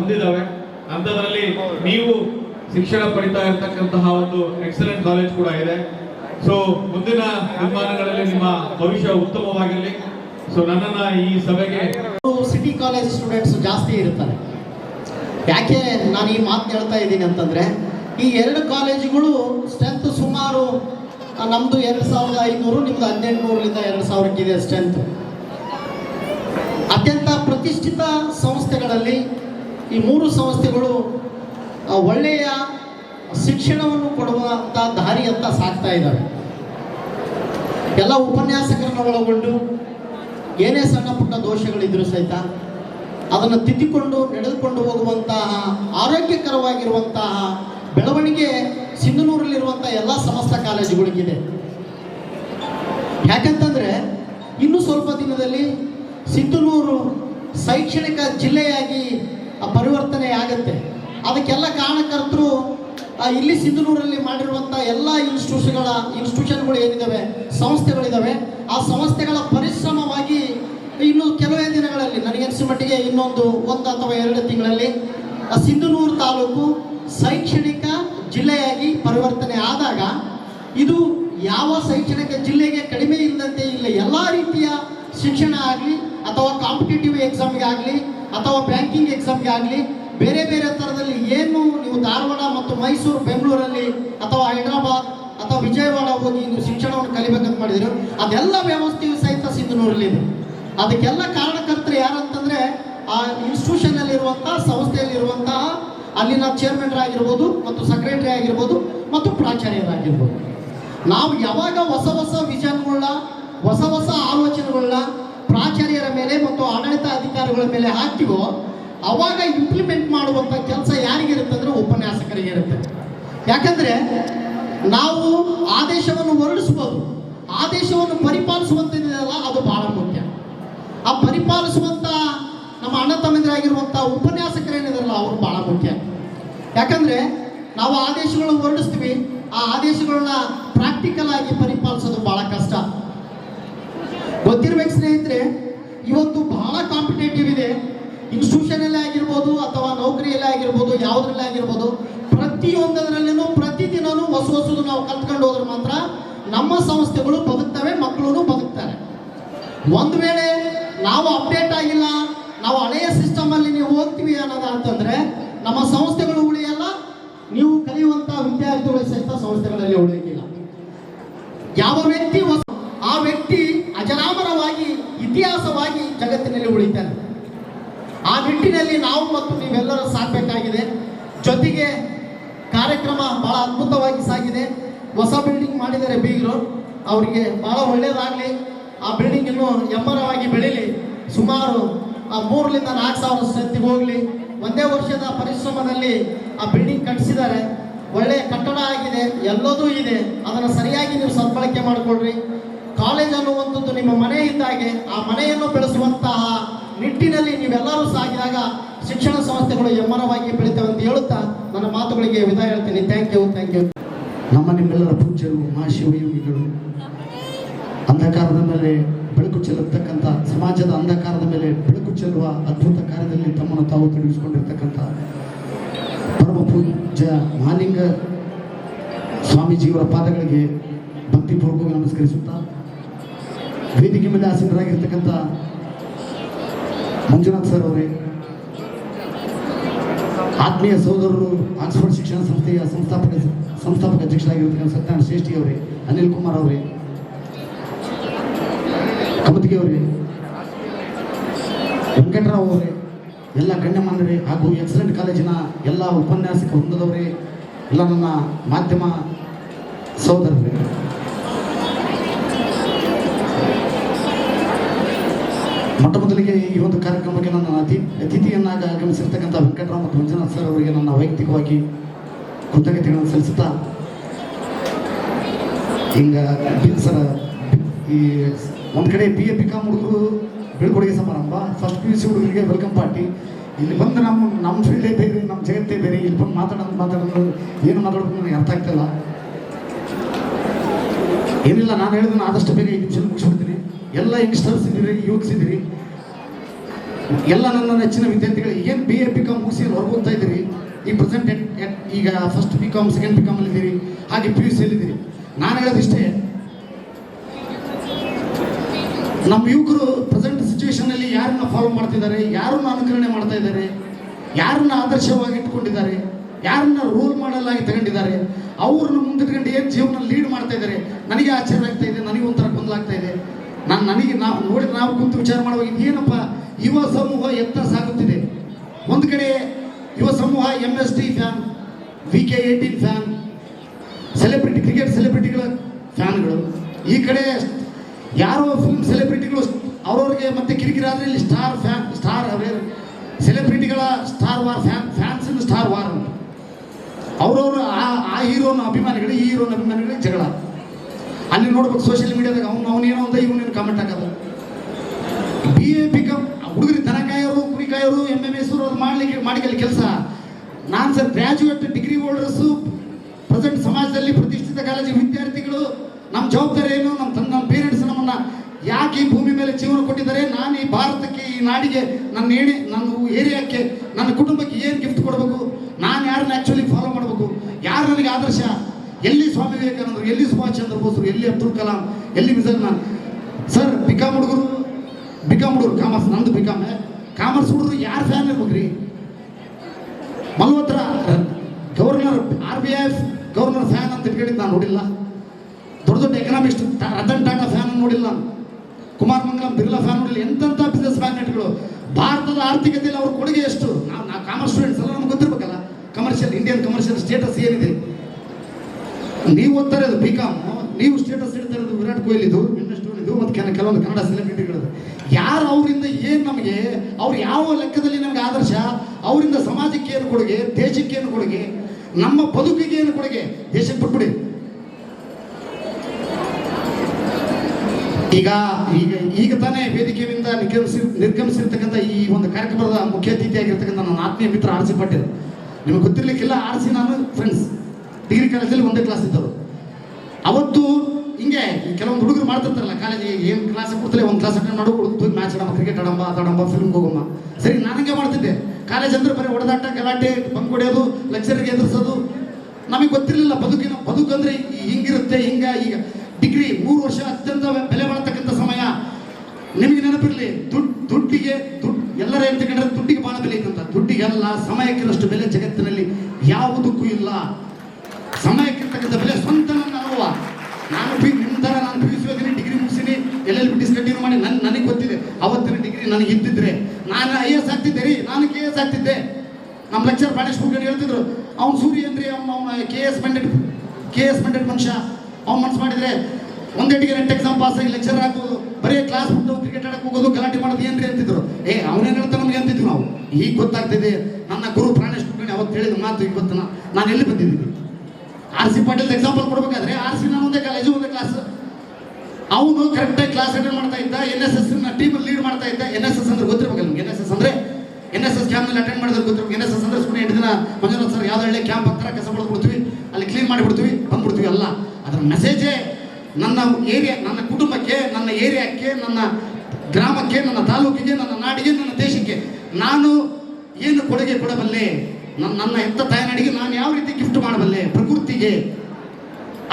ಹೊಂದಿದ್ದಾವೆ. ಅಂಥದ್ರಲ್ಲಿ ನೀವು ಶಿಕ್ಷಣ ಪಡಿತಾ ಇರತಕ್ಕಂತಹ ಒಂದು ಎಕ್ಸಲೆಂಟ್ ಕಾಲೇಜ್ ಕೂಡ ಇದೆ. ಸೊ ಮುಂದಿನ ನಿರ್ಮಾಣಗಳಲ್ಲಿ ನಿಮ್ಮ ಭವಿಷ್ಯ ಉತ್ತಮವಾಗಿರಲಿ. ಸೊ ನನ್ನನ್ನ ಈ ಸಭೆಗೆ ಸಿಟಿ ಕಾಲೇಜ್ ಸ್ಟೂಡೆಂಟ್ಸ್ ಜಾಸ್ತಿ ಇರ್ತಾರೆ. ಯಾಕೆ ನಾನು ಈ ಮಾತು ಹೇಳ್ತಾ ಇದ್ದೀನಿ ಅಂತಂದ್ರೆ, ಈ ಎರಡು ಕಾಲೇಜುಗಳು ಸ್ಟ್ರೆಂತ್ ಸುಮಾರು ನಮ್ಮದು ಎರಡು ಸಾವಿರದ ಐನೂರು, ನಿಮ್ದು ಹದಿನೆಂಟುನೂರರಿಂದ ಎರಡು ಸಾವಿರಕ್ಕಿದೆ ಸ್ಟ್ರೆಂತ್ ಅತ್ಯಂತ ಪ್ರತಿಷ್ಠಿತ ಸಂಸ್ಥೆಗಳಲ್ಲಿ ಈ ಮೂರು ಸಂಸ್ಥೆಗಳು ಒಳ್ಳೆಯ ಶಿಕ್ಷಣವನ್ನು ಕೊಡುವಂಥ ದಾರಿಯತ್ತ ಸಾಕ್ತಾ ಇದ್ದಾವೆ. ಎಲ್ಲ ಉಪನ್ಯಾಸಕರನ್ನು ಒಳಗೊಂಡು ಏನೇ ಸಣ್ಣ ಪುಟ್ಟ ದೋಷಗಳಿದ್ರು ಸಹಿತ ಅದನ್ನು ತಿದ್ದಿಕೊಂಡು, ನಡೆದುಕೊಂಡು ಹೋಗುವಂತಹ ಆರೋಗ್ಯಕರವಾಗಿರುವಂತಹ ಬೆಳವಣಿಗೆ ಸಿಂಧನೂರಲ್ಲಿರುವಂಥ ಎಲ್ಲ ಸಮಸ್ತ ಕಾಲೇಜುಗಳಿಗಿದೆ. ಯಾಕಂತಂದ್ರೆ, ಇನ್ನು ಸ್ವಲ್ಪ ದಿನದಲ್ಲಿ ಸಿಂಧನೂರು ಶೈಕ್ಷಣಿಕ ಜಿಲ್ಲೆಯಾಗಿ ಪರಿವರ್ತನೆ ಆಗುತ್ತೆ. ಅದಕ್ಕೆಲ್ಲ ಕಾರಣಕರ್ತರು ಆ, ಇಲ್ಲಿ ಸಿಂಧನೂರಲ್ಲಿ ಮಾಡಿರುವಂಥ ಎಲ್ಲ ಇನ್ಸ್ಟಿಟ್ಯೂಷನ್ಗಳ ಇನ್ಸ್ಟಿಟ್ಯೂಷನ್ಗಳು ಏನಿದ್ದಾವೆ ಸಂಸ್ಥೆಗಳಿದ್ದಾವೆ ಆ ಸಂಸ್ಥೆಗಳ ಪರಿಶ್ರಮವಾಗಿ ಇನ್ನು ಕೆಲವೇ ದಿನಗಳಲ್ಲಿ ನನಗನ್ಸಿದ ಮಟ್ಟಿಗೆ ಇನ್ನೊಂದು ಒಂದು ಅಥವಾ ಎರಡು ತಿಂಗಳಲ್ಲಿ ಆ ಸಿಂಧನೂರು ತಾಲೂಕು ಶೈಕ್ಷಣಿಕ ಜಿಲ್ಲೆಯಾಗಿ ಪರಿವರ್ತನೆ ಆದಾಗ ಇದು ಯಾವ ಶೈಕ್ಷಣಿಕ ಜಿಲ್ಲೆಗೆ ಕಡಿಮೆ ಇಲ್ಲದಂತೆ ಇಲ್ಲ ಎಲ್ಲ ರೀತಿಯ ಶಿಕ್ಷಣ ಆಗಲಿ ಅಥವಾ ಕಾಂಪಿಟೇಟಿವ್ ಎಕ್ಸಾಮ್ಗೆ ಆಗಲಿ ಅಥವಾ ಬ್ಯಾಂಕಿಂಗ್ ಎಕ್ಸಾಮ್ಗೆ ಆಗಲಿ, ಬೇರೆ ಬೇರೆ ಥರದಲ್ಲಿ ಏನು ನೀವು ಧಾರವಾಡ ಮತ್ತು ಮೈಸೂರು, ಬೆಂಗಳೂರಲ್ಲಿ ಅಥವಾ ಹೈದರಾಬಾದ್ ಅಥವಾ ವಿಜಯವಾಡ ಹೋಗಿ ನೀವು ಶಿಕ್ಷಣವನ್ನು ಕಲಿಬೇಕಂತ ಮಾಡಿದ್ರು ಅದೆಲ್ಲ ವ್ಯವಸ್ಥೆಯು ಸಹಿತ ಸಿಂಧನೂರಲ್ಲಿದೆ ಅದಕ್ಕೆಲ್ಲ ಕಾರಣಕರ್ತರು ಯಾರಂತಂದ್ರೆ, ಆ ಇನ್ಸ್ಟಿಟ್ಯೂಷನ್ನಲ್ಲಿರುವಂತಹ ಸಂಸ್ಥೆಯಲ್ಲಿರುವಂತಹ, ಅಲ್ಲಿನ ಚೇರ್ಮನ್ರಾಗಿರ್ಬೋದು ಮತ್ತು ಸೆಕ್ರೆಟರಿ ಆಗಿರ್ಬೋದು ಮತ್ತು ಪ್ರಾಚಾರ್ಯರಾಗಿರ್ಬೋದು. ನಾವು ಯಾವಾಗ ಹೊಸ ಹೊಸ ವಿಷನ್ಗಳನ್ನ ಹೊಸ ಹೊಸ ಆಲೋಚನೆಗಳನ್ನ ಪ್ರಾಚಾರ್ಯರ ಮೇಲೆ ಮತ್ತು ಆಡಳಿತ ಅಧಿಕಾರಿಗಳ ಮೇಲೆ ಹಾಕ್ತೀವೋ ಅವಾಗ ಇಂಪ್ಲಿಮೆಂಟ್ ಮಾಡುವಂಥ ಕೆಲಸ ಯಾರಿಗಿರುತ್ತೆ ಅಂದರೆ ಉಪನ್ಯಾಸಕರಿಗೆ ಇರುತ್ತೆ ಯಾಕಂದ್ರೆ ನಾವು ಆದೇಶವನ್ನು ಹೊರಡಿಸ್ಬೋದು. ಆದೇಶವನ್ನು ಪರಿಪಾಲಿಸುವಂಥದ್ದಿದೆಯಲ್ಲ, ಅದು ಬಹಳ ಮುಖ್ಯ. ಆ ಪರಿಪಾಲಿಸುವಂಥ ನಮ್ಮ ಅಣ್ಣ ತಮ್ಮಂದಿರಾಗಿರುವಂಥ ಉಪನ್ಯಾಸಕರೇನಿದಾರಲ್ಲ, ಅವರು ಬಹಳ ಮುಖ್ಯ. ಯಾಕಂದ್ರೆ ನಾವು ಆದೇಶಗಳನ್ನು ಹೊರಡಿಸ್ತೀವಿ. ಆ ಆದೇಶಗಳನ್ನ ಪ್ರಾಕ್ಟಿಕಲ್ ಆಗಿ ಪರಿಪಾಲಿಸೋದು ಬಹಳ ಕಷ್ಟ. ಗೊತ್ತಿರ್ಬೇಕು ಸ್ನೇಹಿತರೆ, ಇವತ್ತು ಬಹಳ ಕಾಂಪಿಟೇಟಿವ್ ಇದೆ. ಇನ್ಸ್ಟಿಟ್ಯೂಷನಲ್ಲೇ ಆಗಿರ್ಬೋದು ಅಥವಾ ನೌಕರಿಯಲ್ಲೇ ಆಗಿರ್ಬೋದು, ಯಾವುದ್ರಲ್ಲೇ ಆಗಿರ್ಬೋದು ಪ್ರತಿಯೊಂದರಲ್ಲೂ ಪ್ರತಿದಿನವೂ ಹೊಸ ಹೊಸದು ನಾವು ಕಲ್ತ್ಕೊಂಡು ಹೋದ್ರೆ ಮಾತ್ರ ನಮ್ಮ ಸಂಸ್ಥೆಗಳು ಬದುಕ್ತವೆ ಮಕ್ಕಳು ಬದುಕ್ತಾರೆ. ಒಂದು ವೇಳೆ ನಾವು ಅಪ್ಡೇಟ್ ಆಗಿಲ್ಲ, ನಾವು ಹಳೆಯ ಸಿಸ್ಟಮ್ ಅಲ್ಲಿ ನೀವು ಹೋಗ್ತೀವಿ ಅನ್ನೋದು ಅಂತಂದ್ರೆ, ನಮ್ಮ ಸಂಸ್ಥೆಗಳು ಉಳಿಯಲ್ಲ, ನೀವು ಕಲಿಯುವಂತ ವಿದ್ಯಾರ್ಥಿಗಳು ಸಹಿತ ಸಂಸ್ಥೆಗಳಲ್ಲಿ ಉಳಿಯಕ್ಕಿಲ್ಲ ಯಾವ ವ್ಯಕ್ತಿ ಆ ವ್ಯಕ್ತಿ ಇತಿಹಾಸವಾಗಿ ಜಗತ್ತಿನಲ್ಲಿ ಉಳಿತಾನೆ. ಆ ನಿಟ್ಟಿನಲ್ಲಿ ನಾವು ಮತ್ತು ನೀವೆಲ್ಲರೂ ಸಾಕಬೇಕಾಗಿದೆ. ಜೊತೆಗೆ ಕಾರ್ಯಕ್ರಮ ಬಹಳ ಅದ್ಭುತವಾಗಿ ಸಾಗಿದೆ. ಹೊಸ ಬಿಲ್ಡಿಂಗ್ ಮಾಡಿದ್ದಾರೆ ಬೀಗರು. ಅವರಿಗೆ ಬಹಳ ಒಳ್ಳೆಯದಾಗಲಿ ಆ ಬಿಲ್ಡಿಂಗ್ ಇನ್ನೂ ಎಮ್ಮರವಾಗಿ ಬೆಳೀಲಿ. ಸುಮಾರು, ಆ ಮೂರರಿಂದ ನಾಲ್ಕು ಸಾವಿರ ಸತ್ತಿಗೆ ಹೋಗಲಿ. ಒಂದೇ ವರ್ಷದ ಪರಿಶ್ರಮದಲ್ಲಿ ಆ ಬಿಲ್ಡಿಂಗ್ ಕಟ್ಟಿಸಿದ್ದಾರೆ. ಒಳ್ಳೆಯ ಕಟ್ಟಡ ಆಗಿದೆ. ಎಲ್ಲದೂ ಇದೆ. ಅದನ್ನು ಸರಿಯಾಗಿ ನೀವು ಸದ್ಬಳಕೆ ಮಾಡಿಕೊಡ್ರಿ. ಕಾಲೇಜ್ ಅನ್ನುವಂಥದ್ದು ನಿಮ್ಮ ಮನೆ ಇದ್ದಾಗೆ ಆ ಮನೆಯನ್ನು ಬೆಳೆಸುವಂತಹ ನಿಟ್ಟಿನಲ್ಲಿ ನೀವೆಲ್ಲರೂ ಸಾಗಿದಾಗ ಶಿಕ್ಷಣ ಸಂಸ್ಥೆಗಳು ಎಮ್ಮರವಾಗಿ ಬೆಳಿತವೆ ಅಂತ ಹೇಳುತ್ತಾ ನನ್ನ ಮಾತುಗಳಿಗೆ ವಿದಾಯ ಹೇಳ್ತೀನಿ. ಥ್ಯಾಂಕ್ ಯು ಥ್ಯಾಂಕ್ ಯು ನಮ್ಮ ನಿಮ್ಮೆಲ್ಲರ ಪೂಜ್ಯರು, ಮಹಾಶಿವಯೋಗಿಗಳು, ಅಂಧಕಾರದ ಮೇಲೆ ಬೆಳಕು ಚೆಲ್ಲತಕ್ಕಂಥ ಸಮಾಜದ ಅಂಧಕಾರದ ಮೇಲೆ ಬೆಳಕು ಚೆಲ್ಲುವ ಅದ್ಭುತ ಕಾರ್ಯದಲ್ಲಿ ತಮ್ಮನ್ನು ತಾವು ತೊಡಗಿಸಿಕೊಂಡಿರ್ತಕ್ಕಂಥ ಪರಮ ಪೂಜ್ಯ ಮಹಾಲಿಂಗ ಸ್ವಾಮೀಜಿಯವರ ಪಾದಗಳಿಗೆ ಭಕ್ತಿಪೂರ್ವಕವಾಗಿ ನಮಸ್ಕರಿಸುತ್ತಾ ವೇದಿಕೆ ಮೇಲೆ ಆಸೀನರಾಗಿರ್ತಕ್ಕಂಥ ಮಂಜುನಾಥ್ ಸರ್ ಅವರೇ, ಆತ್ಮೀಯ ಸಹೋದರರು, ಆಕ್ಸ್ಫರ್ಡ್ ಶಿಕ್ಷಣ ಸಂಸ್ಥೆಯ ಸಂಸ್ಥಾಪಕ ಸಂಸ್ಥಾಪಕ ಅಧ್ಯಕ್ಷರಾಗಿರ್ತಕ್ಕಂಥ ಸತ್ಯನಾರಾಯಣ ಶ್ರೇಷ್ಠಿ ಅವರೇ, ಅನಿಲ್ ಕುಮಾರ್ ಅವರೇ, ಕಮತಿಗೆ ಅವರೇ, ವೆಂಕಟರಾವ್ ಅವರೇ, ಎಲ್ಲ ಗಣ್ಯಮಾನ್ಯರೇ ಹಾಗೂ ಎಕ್ಸಲೆಂಟ್ ಕಾಲೇಜಿನ ಎಲ್ಲ ಉಪನ್ಯಾಸಕ ವೃಂದದವರೇ, ಎಲ್ಲ ನನ್ನ ಮಾಧ್ಯಮ ಸಹೋದರರೇ. ಮೊಟ್ಟ ಮೊದಲಿಗೆ ಈ ಒಂದು ಕಾರ್ಯಕ್ರಮಕ್ಕೆ ನನ್ನ ಅತಿ, ಅತಿಥಿಯನ್ನಾಗಿ ಆಗಮಿಸಿರ್ತಕ್ಕಂಥ ವೆಂಕಟರಾಮ್ ಮತ್ತು ಮಂಜುನಾಥ್ ಸರ್ ಅವರಿಗೆ ನನ್ನ ವೈಯಕ್ತಿಕವಾಗಿ ಕೃತಜ್ಞತೆಗಳನ್ನು ಸಲ್ಲಿಸುತ್ತಾ, ಹಿಂಗ ಸರ, ಈ ಒಂದು ಕಡೆ ಬಿ ಎ ಬಿ ಕಾಮ್ ಹುಡುಗರು ಬೀಳ್ಕೊಡುಗೆ ಸಮಾರಂಭ ಫಸ್ಟ್ ಪಿ ಯು ಸಿ ಹುಡುಗರಿಗೆ ವೆಲ್ಕಮ್ ಪಾರ್ಟಿ. ಇಲ್ಲಿ ಬಂದು ನಮ್ಮ ನಮ್ಮ ಫೀಲ್ಡೇ ಬೇರೆ, ನಮ್ಮ ಜಗತ್ತೇ ಬೇರೆ, ಇಲ್ಲಿ ಬಂದು ಮಾತಾಡೋದು ಮಾತಾಡೋದು, ಏನು ಮಾತಾಡೋದು ನನಗೆ ಅರ್ಥ ಆಗ್ತಿಲ್ಲ ಏನಿಲ್ಲ, ನಾನು ಹೇಳಿದ್ರೆ ಆದಷ್ಟು ಬೇಗ ಈ ಮುಗಿಸ್ಬಿಡ್ತೀನಿ ಎಲ್ಲ ಯಂಗ್ಸ್ಟರ್ಸ್ ಇದ್ದೀರಿ ಯೂತ್ಸ್ ಇದ್ದೀರಿ ಎಲ್ಲ ನನ್ನ ನೆಚ್ಚಿನ ವಿದ್ಯಾರ್ಥಿಗಳು ಏನು ಬಿ ಎ ಬಿ ಕಾಮ್ ಮುಗಿಸಿ ಹೊರಗೆ ಇದ್ದೀರಿ, ಈ ಪ್ರೆಸೆಂಟ್ ಈಗ first B com second B ಕಾಮಲ್ಲಿ ಇದ್ದೀರಿ, ಹಾಗೆ ಪಿ ಯು ಸಿ ಇದ್ದೀರಿ. ನಾನು ಹೇಳೋದಿಷ್ಟೇ ನಮ್ಮ ಯುವಕರು ಪ್ರೆಸೆಂಟ್ ಸಿಚುವೇಶನಲ್ಲಿ ಯಾರನ್ನ ಫಾಲೋ ಮಾಡ್ತಿದ್ದಾರೆ, ಯಾರನ್ನ ಅನುಕರಣೆ ಮಾಡ್ತಾ ಇದ್ದಾರೆ, ಯಾರನ್ನ ಆದರ್ಶವಾಗಿ ಇಟ್ಕೊಂಡಿದ್ದಾರೆ, ಯಾರನ್ನ ರೋಲ್ ಮಾಡಲ್ ಆಗಿ ತಗೊಂಡಿದ್ದಾರೆ, ಅವ್ರನ್ನ ಮುಂದಿಟ್ಕೊಂಡು ಏನು ಜೀವನ ಲೀಡ್ ಮಾಡ್ತಾ ಇದ್ದಾರೆ, ನನಗೆ ಆಶ್ಚರ್ಯ ಆಗ್ತಾ ಇದೆ, ನನಗೆ ಒಂಥರ ನಾನು ನನಗೆ ನಾವು ನೋಡಿ ನಾವು ಕುಂತು ವಿಚಾರ ಮಾಡುವಾಗ ಏನಪ್ಪ, ಯುವ ಸಮೂಹ ಎತ್ತ ಸಾಗುತ್ತಿದೆ ಒಂದು ಕಡೆ ಯುವ ಸಮೂಹ M S D fan V K eighteen fan celebrity cricket ಸೆಲೆಬ್ರಿಟಿಗಳ ಫ್ಯಾನ್ಗಳು ಈ ಕಡೆ ಯಾರೋ ಫಿಲ್ಮ್ ಸೆಲೆಬ್ರಿಟಿಗಳು ಅವ್ರವ್ರಿಗೆ ಮತ್ತೆ ಕಿರಿಕಿರಿ ಆದರೆ ಇಲ್ಲಿ ಸ್ಟಾರ್ ಫ್ಯಾನ್ ಸ್ಟಾರ್ ಅವೇ ಸೆಲೆಬ್ರಿಟಿಗಳ star war fan fans star war ಅವ್ರವ್ರು ಆ ಆ ಹೀರೋನ ಅಭಿಮಾನಿಗಳು, ಈ ಹೀರೋನ ಅಭಿಮಾನಿಗಳಿಗೆ ಜಗಳ. ಅಲ್ಲಿ ನೋಡ್ಬೇಕು ಸೋಷಿಯಲ್ ಮೀಡಿಯಾದಾಗ ಅವ್ನು ಅವನೇನೋ ಅಂತ ಇವನೇನು ಕಾಮೆಂಟ್ ಹಾಕೋದು. ಬಿ ಎ ಪಿ ಕಮ್ ಹುಡುಗರು ದನ ಕುರಿಕಾಯರು ಕುರಿ ಕಾಯೋರು ಎಂ ಎಂ ಎಸ್ ಅವ್ರು ಮಾಡ್ಲಿಕ್ಕೆ ಮಾಡಿಕಲ್ಲಿ ಕೆಲಸ. ನಾನು sir graduate degree holders present ಸಮಾಜದಲ್ಲಿ ಪ್ರತಿಷ್ಠಿತ ಕಾಲೇಜು ವಿದ್ಯಾರ್ಥಿಗಳು ನಮ್ಮ ಜವಾಬ್ದಾರಿ ಏನು? ನಮ್ಮ ತನ್ನ ನಮ್ಮ ಪೇರೆಂಟ್ಸ್ ನಮ್ಮನ್ನು ಯಾಕೆ ಈ ಭೂಮಿ ಮೇಲೆ ಜೀವನ ಕೊಟ್ಟಿದ್ದಾರೆ? ನಾನು ಈ ಭಾರತಕ್ಕೆ, ಈ ನಾಡಿಗೆ ನನ್ನ ಏಣೆ, ನನ್ನ ಏರಿಯಾಕ್ಕೆ, ನನ್ನ ಕುಟುಂಬಕ್ಕೆ ಏನು ಗಿಫ್ಟ್ ಕೊಡಬೇಕು? ನಾನು ಯಾರನ್ನ ಆ್ಯಕ್ಚುಲಿ ಫಾಲೋ ಮಾಡಬೇಕು? ಯಾರು ನನಗೆ ಆದರ್ಶ? ಎಲ್ಲಿ ಸ್ವಾಮಿ ವಿವೇಕಾನಂದರು, ಎಲ್ಲಿ ಸುಭಾಷ್ ಚಂದ್ರ ಬೋಸ್ರು, ಎಲ್ಲಿ ಅಬ್ದುಲ್ ಕಲಾಂ, ಎಲ್ಲಿ ಮಿಸಲ್ ನಾನು ಸರ್ ಬಿಕಾಮ್ ಹುಡುಗರು ಬಿಕಾಮ್ ಹುಡುಗರು, ಕಾಮರ್ಸ್, ನಂದು ಬಿಕಾಮ್ ಕಾಮರ್ಸ್ ಹುಡುಗರು ಯಾರು ಫ್ಯಾನ್ ಇರ್ಬೇಕ್ರಿ ಮಲ್ವತ್ರ governor R B I governor fan ಅಂತ ಇಟ್ಕೊಂಡಿದ್ದು ನಾನು ನೋಡಿಲ್ಲ. ದೊಡ್ಡ ದೊಡ್ಡ ಎಕನಾಮಿಸ್ಟ್ ರತನ್ ಟಾಟಾ ಫ್ಯಾನ್ ನೋಡಿಲ್ಲ ಕುಮಾರ್ ಮಂಗಲಂ, ಬಿರ್ಲಾ ಫ್ಯಾನ್ ನೋಡಿಲ್ಲ. ಎಂತೆಂಥ ಬಿಸ್ನೆಸ್ ಮ್ಯಾಗ್ನೆಟ್ಗಳು ಭಾರತದ ಆರ್ಥಿಕತೆಯಲ್ಲಿ ಅವ್ರ ಕೊಡುಗೆ ಎಷ್ಟು? ನಾವು ನಾ ಕಾಮರ್ಸ್ ಸ್ಟೂಡೆಂಟ್ಸ್ ಎಲ್ಲ ನಮ್ಗೆ ಗೊತ್ತಿರ್ಬೇಕಲ್ಲ. ಕಮರ್ಷಿಯಲ್ ಇಂಡಿಯನ್ ಕಮರ್ಷಿಯಲ್ ಸ್ಟೇಟಸ್ ಏನಿದೆ? ನೀವು ಓದ್ತಾರೆ ಅದು ಬಿ ಕಾಮ್ ನೀವು ಸ್ಟೇಟಸ್ ಇಡ್ತಾ ಇರೋದು ವಿರಾಟ್ ಕೊಹ್ಲಿದು ಇದು ಎಸ್ ಮತ್ತು ಕೆಲ ಕೆಲವೊಂದು ಕನ್ನಡ ಸೆಲೆಬ್ರಿಟಿಗಳು ಯಾರು ಅವರಿಂದ ಏನು ನಮಗೆ, ಅವ್ರು ಯಾವ ಲೆಕ್ಕದಲ್ಲಿ ನಮಗೆ ಆದರ್ಶ, ಅವರಿಂದ ಸಮಾಜಕ್ಕೆ ಏನು ಕೊಡುಗೆ, ದೇಶಕ್ಕೆ ಏನು ಕೊಡುಗೆ, ನಮ್ಮ ಬದುಕಿಗೆ ಏನು ಕೊಡುಗೆ, ದೇಶಕ್ಕೆ ಬಿಟ್ಬಿಡಿ. ಈಗ ಈಗ ಈಗ ತಾನೇ ವೇದಿಕೆಯಿಂದ ನಿರ್ಗಮಿಸಿ ನಿರ್ಗಮಿಸಿರ್ತಕ್ಕಂಥ ಈ ಒಂದು ಕಾರ್ಯಕ್ರಮದ ಮುಖ್ಯ ಅತಿಥಿಯಾಗಿರ್ತಕ್ಕಂಥ ನನ್ನ ಆತ್ಮೀಯ ಮಿತ್ರ ಆರ್ ಸಿ ಪಾಟೀಲ್. ನಿಮಗೆ ಗೊತ್ತಿರ್ಲಿಕ್ಕಿಲ್ಲ, ಆರ್ ಸಿ ನಾನು ಫ್ರೆಂಡ್ಸ್ ಡಿಗ್ರಿ ಕಾಲೇಜಲ್ಲಿ ಒಂದೇ ಕ್ಲಾಸ್ ಇದ್ದವರು. ಅವತ್ತು ಹಿಂಗೆ ಕೆಲವೊಂದು ಹುಡುಗರು ಮಾಡ್ತಿರ್ತಾರಲ್ಲ ಕಾಲೇಜಿಗೆ, ಏನು ಕ್ಲಾಸ್ ಕೊಡ್ತಾರೆ ಒಂದು ಕ್ಲಾಸ್ ಅಟೆಂಡ್ ಮಾಡೋ ಹೋಗಿ ಮ್ಯಾಚ್ ಆಡಮ್ಮ ಕ್ರಿಕೆಟ್ ಆಡಮ್ಮ ಆಟಾಡಮ್ಮ ಫಿಲ್ಮ್ಗೆ ಹೋಗಮ್ಮ. ಸರಿ, ನಾನು ಹಂಗೆ ಮಾಡ್ತಿದ್ದೆ. ಕಾಲೇಜ್ ಅಂದ್ರೆ ಬರೀ ಹೊಡೆದಾಟ, ಗಲಾಟೆ ಬಂಕ್ ಹೊಡೆಯೋದು ಲೆಕ್ಚರ್ಗೆ ಎದುರಿಸೋದು. ನಮಗೆ ಗೊತ್ತಿರಲಿಲ್ಲ, ಬದುಕಿನ, ಬದುಕು ಅಂದರೆ ಹಿಂಗಿರುತ್ತೆ, ಹಿಂಗ, ಈಗ. ಡಿಗ್ರಿ ಮೂರು ವರ್ಷ ಅತ್ಯಂತ ಬೆಲೆ ಬಾಳ್ತಕ್ಕಂಥ ಸಮಯ. ನಿಮಗೆ ನೆನಪಿರಲಿ ದುಡ್ಡು ದುಡ್ಡಿಗೆ ದುಡ್ಡು ಎಲ್ಲರ ಏನು ತಗೊಂಡ್ರೆ ದುಡ್ಡಿಗೆ ಬಹಳ ಬೆಲೆ ಇತ್ತಂತ ದುಡ್ಡಿಗೆಲ್ಲ ಸಮಯಕ್ಕಿರಷ್ಟು ಬೆಲೆ ಜಗತ್ತಿನಲ್ಲಿ ಯಾವುದಕ್ಕೂ ಇಲ್ಲ. ಸಮಯಕ್ಕಿರ್ತಕ್ಕಂಥ ಬೆಲೆ ಸ್ವಂತ ನನ್ನ ಅನುಭವ ನಾನು ಪಿ ನಿಮ್ಮ ಥರ ನಾನು ಪಿ ಯು ಸಿ ಡಿಗ್ರಿ ಮುಗಿಸಿನಿ ಎಲ್ಲೆಲ್ಲಿ ಡಿಸ್ಕಂಟಿನ್ಯೂ ಮಾಡಿ ನನ್ ನನಗೆ ಗೊತ್ತಿದೆ. ಅವತ್ತಿನ ಡಿಗ್ರಿ ನನಗೆ ಇದ್ದಿದ್ರೆ. ನಾನು ಐ ಎಸ್ ಆಗ್ತಿದ್ದೆ ರೀ. ನಾನು ಕೆ ಎಸ್ ಆಗ್ತಿದ್ದೆ. ನಮ್ಮ ಲೆಕ್ಚರ್ ಬಾಣೇಶ್ ಕುಲಕರ್ಣಿ ಹೇಳ್ತಿದ್ರು, ಅವ್ನು ಸೂರ್ಯ ಅಂದ್ರೆ ಅವ್ನು K S minded K S minded ಮನುಷ್ಯ. ಅವ್ನು ಮನ್ಸು ಮಾಡಿದ್ರೆ ಒಂದೇಟಿಗೆ ನೆಟ್ ಎಕ್ಸಾಮ್ ಪಾಸ್ ಆಗಿ ಲೆಕ್ಚರ್ ಹಾಕೋದು ಬರೀ ಕ್ಲಾಸ್ ಬಿಟ್ಟು ಕ್ರಿಕೆಟ್ ಆಡಕ್ಕೆ ಹೋಗೋದು, ಗಲಾಟೆ ಮಾಡೋದು ಏನ್ರಿ ಅಂತಿದ್ರು. ಏ ಅವನೇನು ಹೇಳ್ತಾನೆ ನಮ್ಗೆ? ಅಂತಿದ್ವಿ ನಾವು. ಈಗ ಗೊತ್ತಾಗ್ತಿದೆ. ನನ್ನ ಗುರು ಪ್ರಾಣೇಶ್ ಕುಲಕರ್ಣಿ ಅವತ್ತು ಹೇಳಿದ ಮಾತು ಇವತ್ತು ನಾ- ನಾನು ಎಲ್ಲಿ ಬಂದಿದ್ದೀನಿ? ಆರ್ ಸಿ ಪಾಟೀಲ್ ಎಕ್ಸಾಂಪಲ್ ಕೊಡ್ಬೇಕಾದ್ರೆ ಆರ್ ಸಿ ನಾನು ಒಂದೇ ಕಾಲೇಜು ಒಂದೇ ಕ್ಲಾಸ್ ಅವನು ಕರೆಕ್ಟಾಗಿ ಕ್ಲಾಸ್ ಅಟೆಂಡ್ ಮಾಡ್ತಾ ಇದ್ದ N S S team lead ಮಾಡ್ತಾ ಇದ್ದ ಎನ್ ಎಸ್ ಎಸ್ ಅಂದ್ರೆ ಗೊತ್ತಿರ್ಬೇಕು ನಿಮ್ಗೆ. ಎನ್ ಎಸ್ ಎಸ್ ಅಂದ್ರೆ ಎನ್ ಎಸ್ ಎಸ್ ಕ್ಯಾಂಪ್ನಲ್ಲಿ ಅಟೆಂಡ್ ಮಾಡಿದ್ರೆ ಗೊತ್ತಿರ್ಬೇಕು. ಎನ್ ಎಸ್ ಎಸ್ ಅಂದ್ರೆ ಸುಮ್ಮನೆ ಎಂಟು ದಿನ ಮಂಜುನಾಥ್ ಸರ್, ಯಾವ್ದು ಹಳ್ಳಿ ಕ್ಯಾಂಪ್ ಹತ್ರ ಕಸ ಬಿಡ್ಬಿಡ್ತೀವಿ ಅಲ್ಲಿ ಕ್ಲೀನ್ ಮಾಡಿಬಿಡ್ತೀವಿ, ಬಂದ್ಬಿಡ್ತೀವಿ ಅಲ್ಲ. ಅದರ ಮೆಸೇಜೇ ನನ್ನ ಏರಿಯಾ ನನ್ನ ಕುಟುಂಬಕ್ಕೆ, ನನ್ನ ಏರಿಯಾಕ್ಕೆ, ನನ್ನ ಗ್ರಾಮಕ್ಕೆ, ನನ್ನ ತಾಲೂಕಿಗೆ, ನನ್ನ ನಾಡಿಗೆ, ನನ್ನ ದೇಶಕ್ಕೆ ನಾನು ಏನು ಕೊಡುಗೆ ಕೊಡಬಲ್ಲೆ? ನನ್ನ ನನ್ನ ಎಂಥ ತಾಯನಾಡಿಗೆ ನಾನು ಯಾವ ರೀತಿ ಗಿಫ್ಟ್ ಮಾಡಬಲ್ಲೆ? ಪ್ರಕೃತಿಗೆ.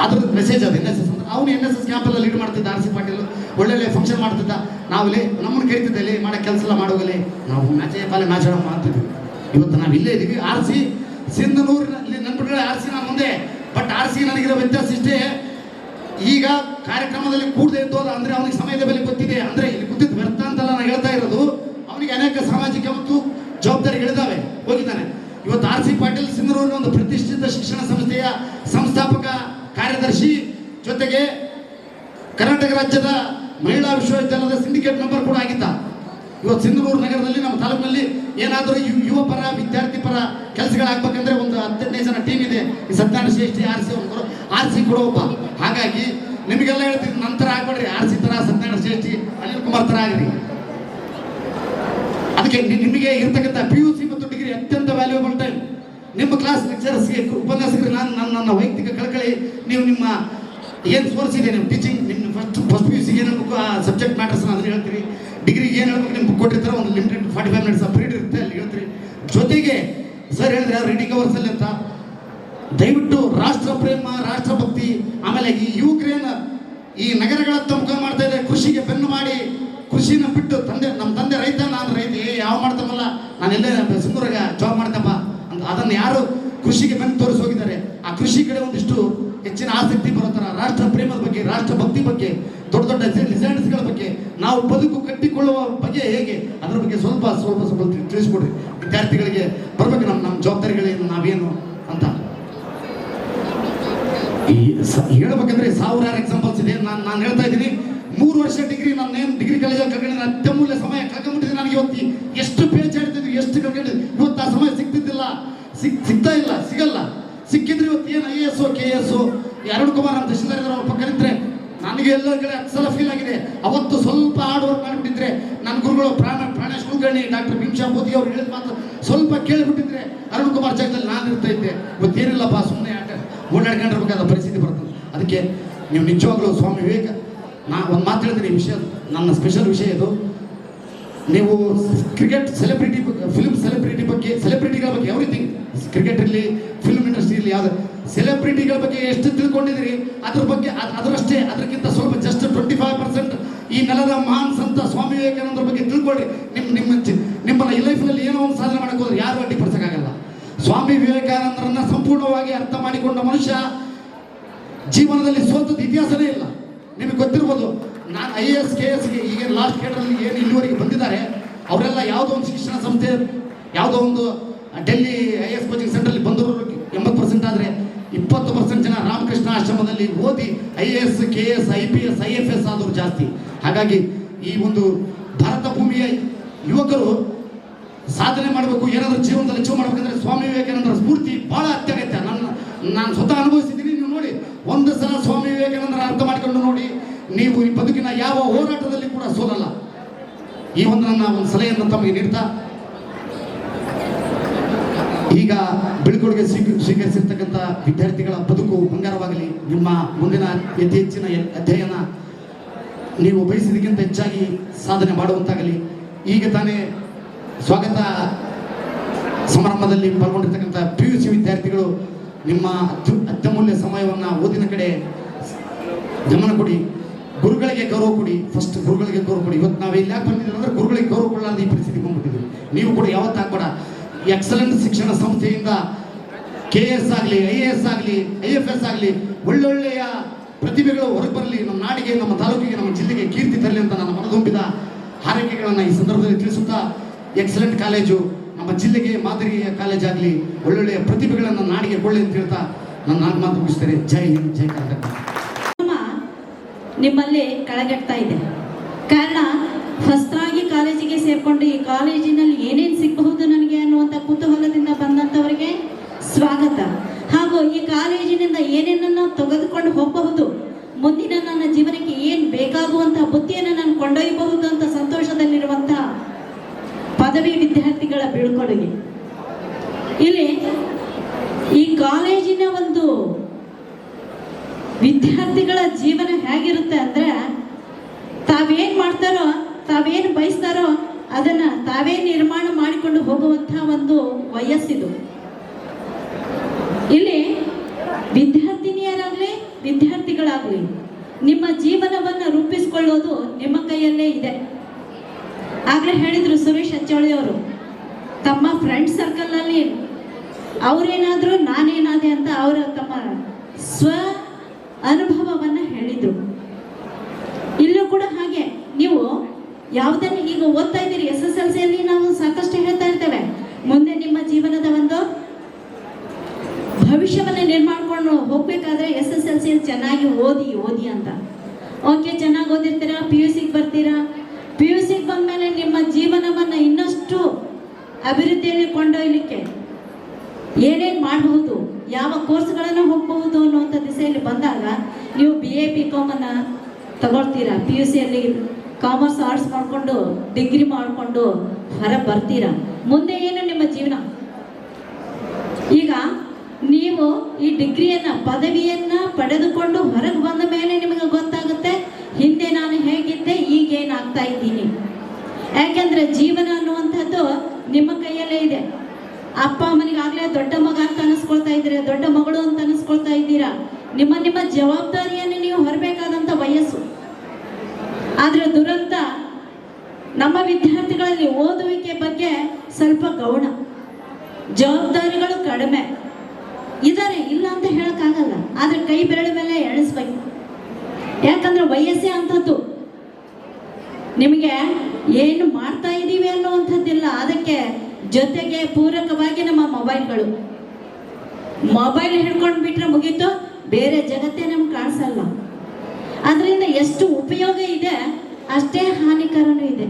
ಅದ್ರ ಮೆಸೇಜ್ ಅದು ಎನ್ ಎಸ್ ಎಸ್ ಅಂತ. ಅವನು ಎನ್ ಎಸ್ ಎಸ್ ಕ್ಯಾಂಪಲ್ಲಿ ಲೀಡ್ ಮಾಡ್ತಿದ್ದ ಆರ್ ಸಿ ಪಾಟೀಲ್. ಒಳ್ಳೊಳ್ಳೆ ಫಂಕ್ಷನ್ ಮಾಡ್ತಿದ್ದ. ನಾವಲ್ಲಿ ನಮ್ಮನ್ನು ಕರಿತಿದ್ದಲ್ಲಿ ಮಾಡೋ ಕೆಲಸ ಎಲ್ಲ ಮಾಡೋಗಲಿ ನಾವು ಮ್ಯಾಚೆ ಪಾಲೆ ಮ್ಯಾಚ್ ಮಾಡ್ತಿದ್ವಿ ಇವತ್ತು ನಾವು ಇಲ್ಲೇ ಇದ್ದೀವಿ ಆರ್ ಸಿ ಸಿಂಧನೂರಿನಲ್ಲಿ ನೆನ್ಪಿಟ್ಕೊಳ್ಳಿ ಆರ್ ಸಿ ನಾನು ಮುಂದೆ. ಬಟ್ ಆರ್ ಸಿ ನನಗಿರೋ ವ್ಯತ್ಯಾಸ ಇಷ್ಟೇ. ಈಗ ಕಾರ್ಯಕ್ರಮದಲ್ಲಿ ಕೂಡದೆ ಇದ್ದೋದ ಅಂದರೆ ಅವನಿಗೆ ಸಮಯದ ಬೆಲೆ ಗೊತ್ತಿದೆ. ಅಂದರೆ ಇಲ್ಲಿ ಕೂತಿದ್ದು ವ್ಯರ್ಥ ಅಂತಲ್ಲ ನಾನು ಹೇಳ್ತಾ ಇರೋದು. ಅವನಿಗೆ ಅನೇಕ ಸಾಮಾಜಿಕ ಮತ್ತು ಜವಾಬ್ದಾರಿಗಳಿದ್ದಾವೆ. ಹೋಗಿದ್ದಾನೆ. ಸಿ ಪಾಟೀಲ್ ಸಿಂಧನೂರಿನ ಒಂದು ಪ್ರತಿಷ್ಠಿತ ಶಿಕ್ಷಣ ಸಂಸ್ಥೆಯ ಸಂಸ್ಥಾಪಕ ಕಾರ್ಯದರ್ಶಿ ಜೊತೆಗೆ ಕರ್ನಾಟಕ ರಾಜ್ಯದ ಮಹಿಳಾ ವಿಶ್ವವಿದ್ಯಾಲಯದ ಸಿಂಡಿಕೇಟ್ ನಂಬರ್ ಕೂಡ ಆಗಿದ್ದ. ಇವತ್ತು ಸಿಂಧನೂರು ನಗರದಲ್ಲಿ ನಮ್ಮ ತಾಲೂಕಿನಲ್ಲಿ ಏನಾದರೂ ಯುವ ಪರ, ವಿದ್ಯಾರ್ಥಿ ಪರ ಕೆಲಸಗಳಾಗಬೇಕಂದ್ರೆ ಒಂದು ಹದಿನೈದು ಜನ ಟೀಮ್ ಇದೆ. ಈ ಸತ್ಯನಾರಾಯಣ ಶ್ರೇಷ್ಠಿ ಆರ್ ಸಿ ಒಂದು ಆರ್ ಸಿ ಕೂಡ ಒಬ್ಬ. ಹಾಗಾಗಿ ನಿಮಗೆಲ್ಲ ಹೇಳ್ತೀನಿ, ನಂತರ ಆಗ್ಬೇಡ್ರಿ. ಆರ್ ಸಿ ತರ, ಸತ್ಯನಾರಾಯಣ ಶ್ರೇಷ್ಠಿ ಅನಿಲ್ ಕುಮಾರ್ ತರ ಆಗ್ರಿ. ಅದಕ್ಕೆ ನಿಮಗೆ ಇರ್ತಕ್ಕಂಥ ಪಿ ಯು ಸಿ ಮತ್ತು ಡಿಗ್ರಿ ಅತ್ಯಂತ ವ್ಯಾಲ್ಯೂಬಲ್ ಟೈಮ್ ನಿಮ್ಮ ಕ್ಲಾಸ್ ಲೆಕ್ಚರರ್ಸ್ಗೆ ಉಪನ್ಯಾಸಕರಿಗೆ ನಾನು ನನ್ನ ನನ್ನ ವೈಯಕ್ತಿಕ ಕಳಕಳಿ, ನೀವು ನಿಮ್ಮ ಏನು ಸೋರ್ಸ್ ನಿಮ್ಮ ಟೀಚಿಂಗ್ ನಿಮ್ಮ first first P U C ಏನು ಹೇಳ್ಬೇಕು, ಆ ಸಬ್ಜೆಕ್ಟ್ ಮ್ಯಾಟರ್ಸ್ ಅದನ್ನು ಹೇಳ್ತೀರಿ. ಡಿಗ್ರಿಗೆ ಏನು ಹೇಳ್ಬೇಕು ನಿಮ್ಗೆ ಕೊಟ್ಟಿರ್ತಾರೆ, ಒಂದು limited forty five minutes period ಇರುತ್ತೆ, ಅಲ್ಲಿ ಹೇಳ್ತೀರಿ. ಜೊತೆಗೆ ಸರ್ ಹೇಳಿದ್ರೆ ರೀಡಿಂಗ್ ಅವರ್ಸಲ್ಲಿ ಅಂತ, ದಯವಿಟ್ಟು ರಾಷ್ಟ್ರ ಪ್ರೇಮ ರಾಷ್ಟ್ರಭಕ್ತಿ ಆಮೇಲೆ ಈ ಯುಕ್ರೇನ್ ಈ ನಗರಗಳತ್ತ ಮುಖ ಮಾಡ್ತಾ ಇದೆ ಕೃಷಿಗೆ ಬೆನ್ನು ಮಾಡಿ, ಕೃಷಿನ ಬಿಟ್ಟು ತಂದೆ ನಮ್ಮ ತಂದೆ ರೈತ, ನಾನು ರೈತ ಯಾವ ಮಾಡ್ತಮ್ಮಲ್ಲ ನಾನು ಎಲ್ಲೇ ಸಿಂಧೂರಾಗ ಜಾಬ್ ಮಾಡ್ತಪ್ಪ ಅದನ್ನು ಯಾರು ಕೃಷಿಗೆ ಬೆನ್ನು ತೋರಿಸಿ ಹೋಗಿದ್ದಾರೆ, ಆ ಕೃಷಿ ಕಡೆ ಒಂದಿಷ್ಟು ಹೆಚ್ಚಿನ ಆಸಕ್ತಿ ಬರುತ್ತಾರೆ ರಾಷ್ಟ್ರ ಪ್ರೇಮದ ಬಗ್ಗೆ, ರಾಷ್ಟ್ರ ಭಕ್ತಿ ಬಗ್ಗೆ, ದೊಡ್ಡ ದೊಡ್ಡ ಡಿಸೈನ್ಸ್ಗಳ ಬಗ್ಗೆ ನಾವು ಬದುಕು ಕಟ್ಟಿಕೊಳ್ಳುವ ಬಗ್ಗೆ ಹೇಗೆ, ಅದರ ಬಗ್ಗೆ ಸ್ವಲ್ಪ ಸ್ವಲ್ಪ ಸ್ವಲ್ಪ ತಿಳಿಸ್ಕೊಡ್ರಿ. ವಿದ್ಯಾರ್ಥಿಗಳಿಗೆ ಬರ್ಬೇಕು ನಮ್ಮ ನಮ್ಮ ಜವಾಬ್ದಾರಿಗಳೇನು ನಾವೇನು ಅಂತ. ಈ ಹೇಳ್ಬೇಕಂದ್ರೆ ಸಾವಿರಾರು ಎಕ್ಸಾಂಪಲ್ಸ್ ಇದೆ. ನಾನು ನಾನು ಹೇಳ್ತಾ ಇದ್ದೀನಿ. ಮೂರು ವರ್ಷ ಡಿಗ್ರಿ ನಾನು ಏನು ಡಿಗ್ರಿ ಕಾಲೇಜಲ್ಲಿ ಕಳ್ಕೊಂಡಿದ್ದೀನಿ ಅತ್ಯಮೂಲ್ಯ ಸಿಗ್, ಸಿಗ್ತಾ ಇಲ್ಲ, ಸಿಗಲ್ಲ. ಸಿಕ್ಕಿದ್ರೆ ಇವತ್ತು ಏನು I S K S Arun Kumar ಅಂತ ಅವ್ರ ಪಕ್ಕ ನಿಂತ್ರೆ ನನಗೆ ಎಲ್ಲ ಕಡೆ ಹತ್ತು ಸಲ ಫೀಲ್ ಆಗಿದೆ. ಅವತ್ತು ಸ್ವಲ್ಪ ಹಾರ್ಡ್ ವರ್ಕ್ ಮಾಡಿಬಿಟ್ಟಿದ್ರೆ ನನ್ನ ಗುರುಗಳು ಪ್ರಾಣ, ಪ್ರಾಣೇಶ್ ಕುಲಕರ್ಣಿ, ಡಾಕ್ಟರ್ ಭೀಮ್ಶಾ ಮೋದಿ ಅವ್ರು ಹೇಳಿದ ಮಾತು ಸ್ವಲ್ಪ ಕೇಳಿಬಿಟ್ಟಿದ್ರೆ ಅರುಣ್ ಕುಮಾರ್ ಜಾಗದಲ್ಲಿ ನಾನು ಇರ್ತಾ ಇದ್ದೆ. ಇವತ್ತೇನಿಲ್ಲಪ್ಪ ಸುಮ್ಮನೆ ಆಟ. ಓಡಾಡ್ಕೊಂಡಿರ್ಬೇಕಾದ ಪರಿಸ್ಥಿತಿ ಬರ್ತದೆ ಅದಕ್ಕೆ ನೀವು ನಿಜವಾಗ್ಲೂ ಸ್ವಾಮಿ ವಿವೇಕ, ನಾ ಒಂದು ಮಾತು ಹೇಳಿದ್ರೆ ಈ ವಿಷಯ ನನ್ನ ಸ್ಪೆಷಲ್ ವಿಷಯ ಇದು. ನೀವು ಕ್ರಿಕೆಟ್ ಸೆಲೆಬ್ರಿಟಿ ಫಿಲ್ಮ್ ಸೆಲೆಬ್ರಿಟಿ ಬಗ್ಗೆ ಸೆಲೆಬ್ರಿಟಿಗಳ ಬಗ್ಗೆ ಎವ್ರಿಥಿಂಗ್ ಕ್ರಿಕೆಟ್ ಇರಲಿ ಫಿಲ್ಮ್ ಇಂಡಸ್ಟ್ರಿ ಇರಲಿ, ಯಾವ್ದು. ಸೆಲೆಬ್ರಿಟಿಗಳ ಬಗ್ಗೆ ಎಷ್ಟು ತಿಳ್ಕೊಂಡಿದ್ದೀರಿ, ಅದ್ರ ಬಗ್ಗೆ ಅದ್- ಅದರಷ್ಟೇ, ಅದಕ್ಕಿಂತ ಸ್ವಲ್ಪ ಜಸ್ಟ್ ಟ್ವೆಂಟಿ ಫೈವ್ ಪರ್ಸೆಂಟ್ ಈ ನೆಲದ ಮಹಾನ್ ಸಂತ ಸ್ವಾಮಿ ವಿವೇಕಾನಂದರ ಬಗ್ಗೆ ತಿಳ್ಕೊಳ್ಳಿ ನಿಮ್ಮ ನಿಮ್ಮ ನಿಮ್ಮ ಈ ಲೈಫ್ನಲ್ಲಿ ಏನೋ ಒಂದು ಸಾಧನೆ ಮಾಡಕ್ಕೆ ಹೋದ್ರೆ ಯಾರು ಅಡ್ಡಿಪಡಿಸೋಕ್ಕಾಗಲ್ಲ ಸ್ವಾಮಿ ವಿವೇಕಾನಂದರನ್ನ ಸಂಪೂರ್ಣವಾಗಿ ಅರ್ಥ ಮಾಡಿಕೊಂಡ ಮನುಷ್ಯ ಜೀವನದಲ್ಲಿ ಸೋತದ ಇತಿಹಾಸನೇ ಇಲ್ಲ. ನಿಮಗೆ ಗೊತ್ತಿರ್ಬೋದು ನಾನು ಐ ಎ ಎಸ್ ಕೆ ಎಸ್ಗೆ ಈಗ ಲಾಸ್ಟ್ ಕೇಡರ್ ಏನು ಇಲ್ಲಿವರೆಗೆ ಬಂದಿದ್ದಾರೆ, ಅವರೆಲ್ಲ ಯಾವುದೋ ಒಂದು ಶಿಕ್ಷಣ ಸಂಸ್ಥೆ, ಯಾವುದೋ ಒಂದು ಡೆಲ್ಲಿ ಐ ಎಸ್ ಕೋಚಿಂಗ್ ಸೆಂಟ್ರಲ್ಲಿ ಬಂದವರು ಎಂಬತ್ತು ಪರ್ಸೆಂಟ್ ಆದರೆ ಇಪ್ಪತ್ತು ಪರ್ಸೆಂಟ್ ಜನ ರಾಮಕೃಷ್ಣ ಆಶ್ರಮದಲ್ಲಿ ಓದಿ I A S K S I P S I F S ಆದವರು ಜಾಸ್ತಿ. ಹಾಗಾಗಿ ಈ ಒಂದು ಭಾರತ ಭೂಮಿಯ ಯುವಕರು ಸಾಧನೆ ಮಾಡಬೇಕು, ಏನಾದರೂ ಜೀವನದಲ್ಲಿ ಅಚೀವ್ ಮಾಡಬೇಕಂದ್ರೆ ಸ್ವಾಮಿ ವಿವೇಕಾನಂದರ ಸ್ಫೂರ್ತಿ ಬಹಳ ಅತ್ಯಗತ್ಯ. ನನ್ನ, ನಾನು ಸ್ವತಃ ಅನುಭವಿಸಿದ್ದೀನಿ, ನೀವು ನೋಡಿ. ಒಂದು ಸಲ ಸ್ವಾಮಿ ವಿವೇಕಾನಂದರ ಅರ್ಥ ಮಾಡಿಕೊಂಡು ನೋಡಿ. ನೀವು ಈ ಬದುಕಿನ ಯಾವ ಹೋರಾಟದಲ್ಲಿ ಕೂಡ ಸೋಲಲ್ಲ. ಈ ಒಂದು ನನ್ನ ಒಂದು ಸಲಹೆಯನ್ನು ತಮಗೆ ನೀಡ್ತಾ. ಈಗ ಬೀಳ್ಕೊಡುಗೆ ಸ್ವೀಕ- ಸ್ವೀಕರಿಸಿರ್ತಕ್ಕಂಥ ವಿದ್ಯಾರ್ಥಿಗಳ ಬದುಕು ಬಂಗಾರವಾಗಲಿ. ನಿಮ್ಮ ಮುಂದಿನ ಅತಿ ಹೆಚ್ಚಿನ ಅಧ್ಯಯನ ನೀವು ಬಯಸಿದಕ್ಕಿಂತ ಹೆಚ್ಚಾಗಿ ಸಾಧನೆ ಮಾಡುವಂತಾಗಲಿ. ಈಗ ತಾನೇ ಸ್ವಾಗತ ಸಮಾರಂಭದಲ್ಲಿ ಪಾಲ್ಗೊಂಡಿರ್ತಕ್ಕಂಥ ಪಿ ಯು ಸಿ ವಿದ್ಯಾರ್ಥಿಗಳು ನಿಮ್ಮ ಅತ್ಯು, ಅತ್ಯಮೂಲ್ಯ ಸಮಯವನ್ನು ಓದಿನ ಕಡೆ ಗಮನ ಕೊಡಿ. ಗುರುಗಳಿಗೆ ಗೌರವ ಕೊಡಿ. ಫಸ್ಟ್ ಗುರುಗಳಿಗೆ ಗೌರವ ಕೊಡಿ. ಇವತ್ತು ನಾವು ಇಲ್ಲಿ ಬಂದಿದ್ದೀವಿ ಅಂದ್ರೆ ಗುರುಗಳಿಗೆ ಗೌರವ ಕೊಡಲಾರ್ದು ಈ ಪರಿಸ್ಥಿತಿ ಬಂದ್ಬಿಟ್ಟಿದ್ದೀವಿ ನೀವು ಕೂಡ ಯಾವತ್ತು ಕೂಡ ಎಕ್ಸಲೆಂಟ್ ಶಿಕ್ಷಣ ಸಂಸ್ಥೆಯಿಂದ ಕೆ ಎಸ್ ಆಗಲಿ ಐ ಎ ಎಸ್ ಆಗಲಿ ಐ ಎಫ್ ಎಸ್ ಆಗಲಿ, ಒಳ್ಳೊಳ್ಳೆಯ ಪ್ರತಿಭೆಗಳು ಹೊರಗೆ ಬರಲಿ. ನಮ್ಮ ನಾಡಿಗೆ, ನಮ್ಮ ತಾಲೂಕಿಗೆ, ನಮ್ಮ ಜಿಲ್ಲೆಗೆ ಕೀರ್ತಿ ತರಲಿ ಅಂತ ನಾನು ಮನದೊಂಬಿದ ಹಾರೈಕೆಗಳನ್ನು ಈ ಸಂದರ್ಭದಲ್ಲಿ ತಿಳಿಸುತ್ತಾ ಎಕ್ಸಲೆಂಟ್ ಕಾಲೇಜು ನಮ್ಮ ಜಿಲ್ಲೆಗೆ, ಮಾದರಿಯ ಕಾಲೇಜ್ ಆಗಲಿ, ಒಳ್ಳೊಳ್ಳೆಯ ಪ್ರತಿಭೆಗಳನ್ನು ನಾಡಿಗೆ ಕೊಳ್ಳಿ ಅಂತ ಹೇಳ್ತಾ, ನನ್ನ ಮಾತು ಮುಗಿಸ್ತೇನೆ. ಜೈ ಹಿಂದ್, ಜೈ ಕರ್ನಾಟಕ. ನಿಮ್ಮಲ್ಲಿ ಕಳೆಗಟ್ತಾ ಇದೆ. ಕಾರಣ ಫಸ್ಟ್ ಆಗಿ ಕಾಲೇಜಿಗೆ ಸೇರ್ಕೊಂಡು ಈ ಕಾಲೇಜಿನಲ್ಲಿ ಏನೇನು ಸಿಗಬಹುದು ನನಗೆ ಅನ್ನುವಂಥ ಕುತೂಹಲದಿಂದ ಬಂದಂಥವರಿಗೆ ಸ್ವಾಗತ. ಹಾಗೂ ಈ ಕಾಲೇಜಿನಿಂದ ಏನೇನನ್ನು ತೆಗೆದುಕೊಂಡು ಹೋಗಬಹುದು, ಮುಂದಿನ ನನ್ನ ಜೀವನಕ್ಕೆ ಏನು ಬೇಕಾಗುವಂತಹ ಬುದ್ಧಿಯನ್ನು ನಾನು ಕೊಂಡೊಯ್ಯಬಹುದು ಅಂತ ಸಂತೋಷದಲ್ಲಿರುವಂತಹ ಪದವಿ ವಿದ್ಯಾರ್ಥಿಗಳ ಬೀಳ್ಕೊಡುಗೆ. ಇಲ್ಲಿ ಈ ಕಾಲೇಜಿನ ಒಂದು ವಿದ್ಯಾರ್ಥಿಗಳ ಜೀವನ ಹೇಗಿರುತ್ತೆ ಅಂದ್ರೆ ತಾವೇನ್ ಮಾಡ್ತಾರೋ, ತಾವೇನ್ ಬಯಸ್ತಾರೋ ಅದನ್ನ ತಾವೇ ನಿರ್ಮಾಣ ಮಾಡಿಕೊಂಡು ಹೋಗುವಂತ ಒಂದು ವಯಸ್ಸಿದು. ಇಲ್ಲಿ ವಿದ್ಯಾರ್ಥಿನಿಯರಾಗ್ಲಿ, ವಿದ್ಯಾರ್ಥಿಗಳಾಗ್ಲಿ, ನಿಮ್ಮ ಜೀವನವನ್ನ ರೂಪಿಸಿಕೊಳ್ಳೋದು ನಿಮ್ಮ ಕೈಯಲ್ಲೇ ಇದೆ. ಆಗ್ಲೇ ಹೇಳಿದ್ರು ಸುರೇಶ್ ಅಚ್ಚೋಳಿ ಅವರು, ತಮ್ಮ ಫ್ರೆಂಡ್ ಸರ್ಕಲ್ ಅಲ್ಲಿ ಅವ್ರೇನಾದ್ರು ನಾನೇನಾದೆ ಅಂತ ಅವರ ತಮ್ಮ ಸ್ವ ಅನುಭವವನ್ನ ಹೇಳಿದ್ರು. ಇಲ್ಲೂ ಕೂಡ ಹಾಗೆ, ನೀವು ಯಾವ್ದನ್ನ ಈಗ ಓದ್ತಾ ಇದ್ದೀರಿ ಎಸ್ ಎಸ್ ಎಲ್ ಸಿಯಲ್ಲಿ ನಾವು ಸಾಕಷ್ಟು ಹೇಳ್ತಾ ಇರ್ತೇವೆ ಮುಂದೆ ನಿಮ್ಮ ಜೀವನದ ಒಂದು ಭವಿಷ್ಯವನ್ನ ನಿರ್ಮಾಣ್ಕೊಂಡು ಹೋಗ್ಬೇಕಾದ್ರೆ ಎಸ್ ಎಸ್ ಎಲ್ ಸಿ ಚೆನ್ನಾಗಿ ಓದಿ ಓದಿ ಅಂತ ಓಕೆ ಚೆನ್ನಾಗಿ ಓದಿರ್ತೀರಾ ಪಿ ಯು ಸಿಗೆ ಬರ್ತೀರಾ ಪಿ ಯು ಸಿಗೆ ಬಂದ್ಮೇಲೆ ನಿಮ್ಮ ಜೀವನವನ್ನ ಇನ್ನಷ್ಟು ಅಭಿವೃದ್ಧಿಯಲ್ಲಿ ಕೊಂಡೊಯ್ಯಲಿಕ್ಕೆ ಏನೇನು ಮಾಡಬಹುದು ಯಾವ ಕೋರ್ಸ್ಗಳನ್ನು ಹೋಗಬಹುದು ಅನ್ನುವಂಥ ದಿಸೆಯಲ್ಲಿ ಬಂದಾಗ ನೀವು ಬಿ ಎ ಬಿ ಕಾಮನ್ನು ತಗೊಳ್ತೀರಾ ಪಿ ಯು ಸಿಯಲ್ಲಿ ಕಾಮರ್ಸ್ ಆರ್ಟ್ಸ್ ಮಾಡಿಕೊಂಡು ಡಿಗ್ರಿ ಮಾಡ್ಕೊಂಡು ಹೊರ ಬರ್ತೀರಾ? ಮುಂದೆ ಏನು ನಿಮ್ಮ ಜೀವನ? ಈಗ ನೀವು ಈ ಡಿಗ್ರಿಯನ್ನ ಪದವಿಯನ್ನ ಪಡೆದುಕೊಂಡು ಹೊರಗೆ ಬಂದ ಮೇಲೆ ನಿಮಗೆ ಗೊತ್ತಾಗುತ್ತೆ, ಹಿಂದೆ ನಾನು ಹೇಗಿದ್ದೆ ಈಗ ಏನಾಗ್ತಾ ಇದ್ದೀನಿ. ಯಾಕೆಂದ್ರೆ ಜೀವನ ಅನ್ನುವಂಥದ್ದು ನಿಮ್ಮ ಕೈಯಲ್ಲೇ ಇದೆ. ಅಪ್ಪ ಅಮ್ಮನಿಗೆ ದೊಡ್ಡ ಮಗ ಅಂತ ಅನಿಸ್ಕೊಳ್ತಾ ಇದ್ದೀರಾ, ದೊಡ್ಡ ಮಗಳು ಅಂತ ಅನಿಸ್ಕೊಳ್ತಾ ಇದ್ದೀರಾ? ನಿಮ್ಮ ನಿಮ್ಮ ಜವಾಬ್ದಾರಿಯನ್ನು ನೀವು ಹೊರಬೇಕಾದಂಥ ವಯಸ್ಸು. ಆದ್ರೆ ದುರಂತ ನಮ್ಮ ವಿದ್ಯಾರ್ಥಿಗಳಲ್ಲಿ ಓದುವಿಕೆ ಬಗ್ಗೆ ಸ್ವಲ್ಪ ಗೌಣ. ಜವಾಬ್ದಾರಿಗಳು ಕಡಿಮೆ. ಇದಾರೆ, ಇಲ್ಲ ಅಂತ ಹೇಳಕ್ಕಾಗಲ್ಲ. ಆದ್ರೆ ಕೈ ಬೆರಳ ಮೇಲೆ ಎಣಿಸ್ಬೇಕು. ಯಾಕಂದ್ರೆ ವಯಸ್ಸೇ ಅಂಥದ್ದು. ನಿಮಗೆ ಏನು ಮಾಡ್ತಾ ಇದ್ದೀವಿ ಅನ್ನುವಂಥದ್ದಿಲ್ಲ. ಅದಕ್ಕೆ ಜೊತೆಗೆ ಪೂರಕವಾಗಿ ನಮ್ಮ ಮೊಬೈಲ್ಗಳು. ಮೊಬೈಲ್ ಹಿಡ್ಕೊಂಡು ಬಿಟ್ರೆ ಮುಗೀತು, ಬೇರೆ ಜಗತ್ತೇ ನಮ್ಗೆ ಕಾಣಿಸಲ್ಲ. ಅದರಿಂದ ಎಷ್ಟು ಉಪಯೋಗ ಇದೆ ಅಷ್ಟೇ ಹಾನಿಕರನೂ ಇದೆ.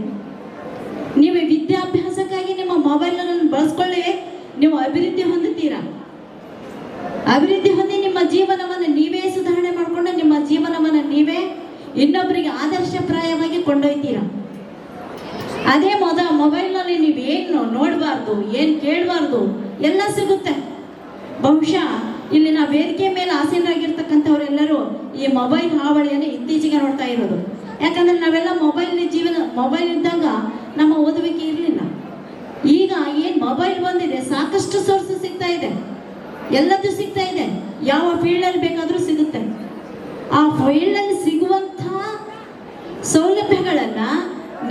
ನೀವು ವಿದ್ಯಾಭ್ಯಾಸಕ್ಕಾಗಿ ನಿಮ್ಮ ಮೊಬೈಲನ್ನು ಬಳಸ್ಕೊಳ್ಳಿ ನೀವು ಅಭಿವೃದ್ಧಿ ಹೊಂದುತ್ತೀರಾ? ಅಭಿವೃದ್ಧಿ ಹೊಂದಿ ನಿಮ್ಮ ಜೀವನವನ್ನು ನೀವೇ ಸುಧಾರಣೆ ಮಾಡಿಕೊಂಡು ನಿಮ್ಮ ಜೀವನವನ್ನು ನೀವೇ ಇನ್ನೊಬ್ಬರಿಗೆ ಆದರ್ಶಪ್ರಾಯವಾಗಿ ಕೊಂಡೊಯ್ತೀರಾ? ಅದೇ ಮೊದ ಮೊಬೈಲ್ನಲ್ಲಿ ನೀವು ಏನು ನೋಡಬಾರ್ದು, ಏನು ಕೇಳಬಾರ್ದು, ಎಲ್ಲ ಸಿಗುತ್ತೆ. ಬಹುಶಃ ಇಲ್ಲಿನ ವೇದಿಕೆ ಮೇಲೆ ಆಸೀನರಾಗಿರ್ತಕ್ಕಂಥವರೆಲ್ಲರೂ ಈ ಮೊಬೈಲ್ ಹಾವಳಿಯನ್ನು ಇತ್ತೀಚೆಗೆ ನೋಡ್ತಾ ಇರೋದು. ಯಾಕಂದ್ರೆ ನಾವೆಲ್ಲ ಮೊಬೈಲ್ ಜೀವನ, ಮೊಬೈಲ್ ಇದ್ದಾಗ ನಮ್ಮ ಓದುವಿಕೆ ಇರಲಿಲ್ಲ. ಈಗ ಏನು ಮೊಬೈಲ್ ಬಂದಿದೆ, ಸಾಕಷ್ಟು ಸೋರ್ಸ್ ಸಿಗ್ತಾ ಇದೆ. ಎಲ್ಲದೂ ಸಿಗ್ತಾ ಇದೆ. ಯಾವ ಫೀಲ್ಡಲ್ಲಿ ಬೇಕಾದರೂ ಸಿಗುತ್ತೆ. ಆ ಫೀಲ್ಡಲ್ಲಿ ಸಿಗುವಂಥ ಸೌಲಭ್ಯಗಳನ್ನ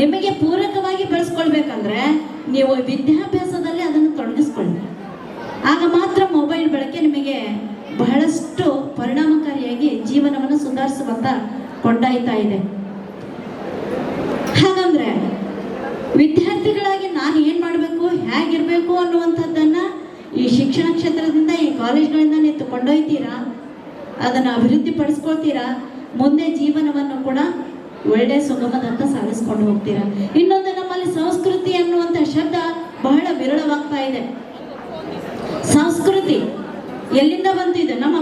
ನಿಮಗೆ ಪೂರಕವಾಗಿ ಬಳಸ್ಕೊಳ್ಬೇಕಂದ್ರೆ ನೀವು ವಿದ್ಯಾಭ್ಯಾಸದಲ್ಲಿ ಅದನ್ನು ತೊಡಗಿಸ್ಕೊಳ್ಳಿ. ಆಗ ಮಾತ್ರ ಮೊಬೈಲ್ ಬಳಕೆ ನಿಮಗೆ ಬಹಳಷ್ಟು ಪರಿಣಾಮಕಾರಿಯಾಗಿ ಜೀವನವನ್ನು ಸುಧಾರಿಸುವಂತ ಕೊಂಡೊಯ್ತಾ ಇದೆ. ವಿದ್ಯಾರ್ಥಿಗಳಾಗಿ ನಾನು ಏನು ಮಾಡಬೇಕು, ಹೇಗಿರಬೇಕು ಅನ್ನುವಂಥದ್ದನ್ನು ಈ ಶಿಕ್ಷಣ ಕ್ಷೇತ್ರದಿಂದ ಈ ಕಾಲೇಜ್ಗಳಿಂದ ನೀವು ಕೊಂಡೊಯ್ತೀರಾ ಅದನ್ನ ಅಭಿವೃದ್ಧಿ ಪಡಿಸ್ಕೊಳ್ತೀರಾ ಮುಂದೆ ಜೀವನವನ್ನು ಕೂಡ ಒಳ್ಳೆ ಸುಗಮದಂತ ಸಾಧಿಸ್ಕೊಂಡು ಹೋಗ್ತೀರಾ? ಇನ್ನೊಂದು ನಮ್ಮಲ್ಲಿ ಸಂಸ್ಕೃತಿ ಅನ್ನುವಂತ ಶಬ್ದ ಬಹಳ ವಿರಳವಾಗ್ತಾ ಇದೆ. ಸಂಸ್ಕೃತಿ ಎಲ್ಲಿಂದ ಬಂದಿದೆ? ನಮ್ಮ